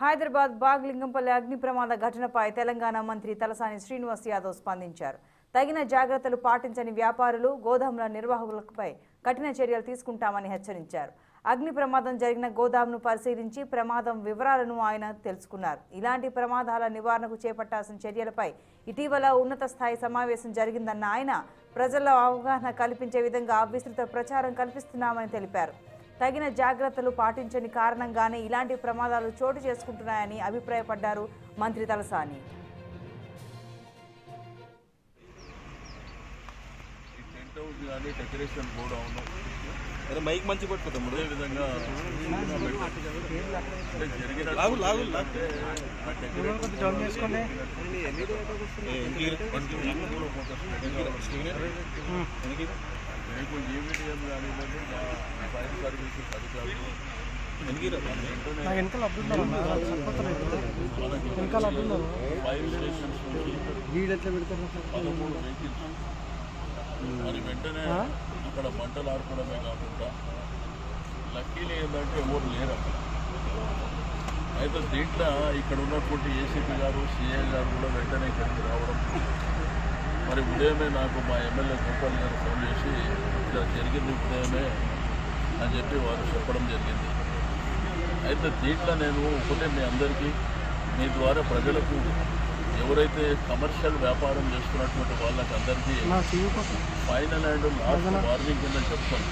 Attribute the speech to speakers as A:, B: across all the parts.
A: హైదరాబాద్ బాగ్లింగంపల్లి అగ్ని ప్రమాద ఘటనపై తెలంగాణ మంత్రి తలసాని శ్రీనివాస్ యాదవ్ స్పందించారు. తగిన జాగ్రత్తలు పాటించని వ్యాపారులు గోదాముల నిర్వాహకులపై కఠిన చర్యలు తీసుకుంటామని హెచ్చరించారు. అగ్ని ప్రమాదం జరిగిన గోదాంను పరిశీలించి ప్రమాదం వివరాలను ఆయన తెలుసుకున్నారు. ఇలాంటి ప్రమాదాల నివారణకు చేపట్టాల్సిన చర్యలపై ఇటీవల ఉన్నత స్థాయి సమావేశం జరిగిందన్న ఆయన ప్రజల్లో అవగాహన కల్పించే విధంగా విస్తృత ప్రచారం కల్పిస్తున్నామని తెలిపారు. తగిన జాగ్రత్తలు పాటించని కారణంగానే ఇలాంటి ప్రమాదాలు చోటు చేసుకుంటున్నాయని అభిప్రాయపడ్డారు మంత్రి తలసాని.
B: డెకరేషన్ కూడా
C: అరే మైక్ మంచి తమ్ముడు. లాగు, లాగు.
B: మీకు ఈవీడిఎం కానీ ఫైర్ సర్వీసెస్ అధికారులు
D: వెనకాల వెనకాల
B: ఫైర్ స్టేషన్స్ నుంచి పదమూడు వెహికల్స్. మరి వెంటనే అక్కడ మంటలు ఆడుకోవడమే కాకుండా లక్కీలు ఏంటంటే ఎవరు లేరు అక్కడ. అయితే దీంట్లో ఇక్కడ ఉన్నటువంటి ఏసీపీ గారు సిఐ గారు కూడా వెంటనే ఇక్కడికి రావడం మరి ఉదయమే నాకు మా ఎమ్మెల్యే గోపాల్ గారు ఫోన్ చేసి ఇలా జరిగింది ఉదయమే అని చెప్పి వారు చెప్పడం జరిగింది. అయితే దీంట్లో నేను ఒకటే మీ అందరికీ మీ ద్వారా ప్రజలకు ఎవరైతే కమర్షియల్ వ్యాపారం చేస్తున్నటువంటి వాళ్ళకి అందరికీ ఫైనల్ అండ్ లాస్ట్ వార్నింగ్ కింద చెప్తాను.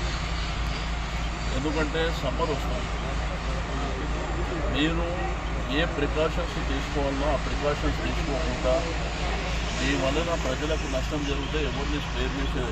B: ఎందుకంటే సమ్మర్ వస్తుంది. నేను ఏ ప్రికాషన్స్ తీసుకోవాలో ఆ ప్రికాషన్స్ తీసుకోకుండా ఈ వలన ప్రజలకు నష్టం జరిగితే ఎవరిని స్ప్రేర్ చేసే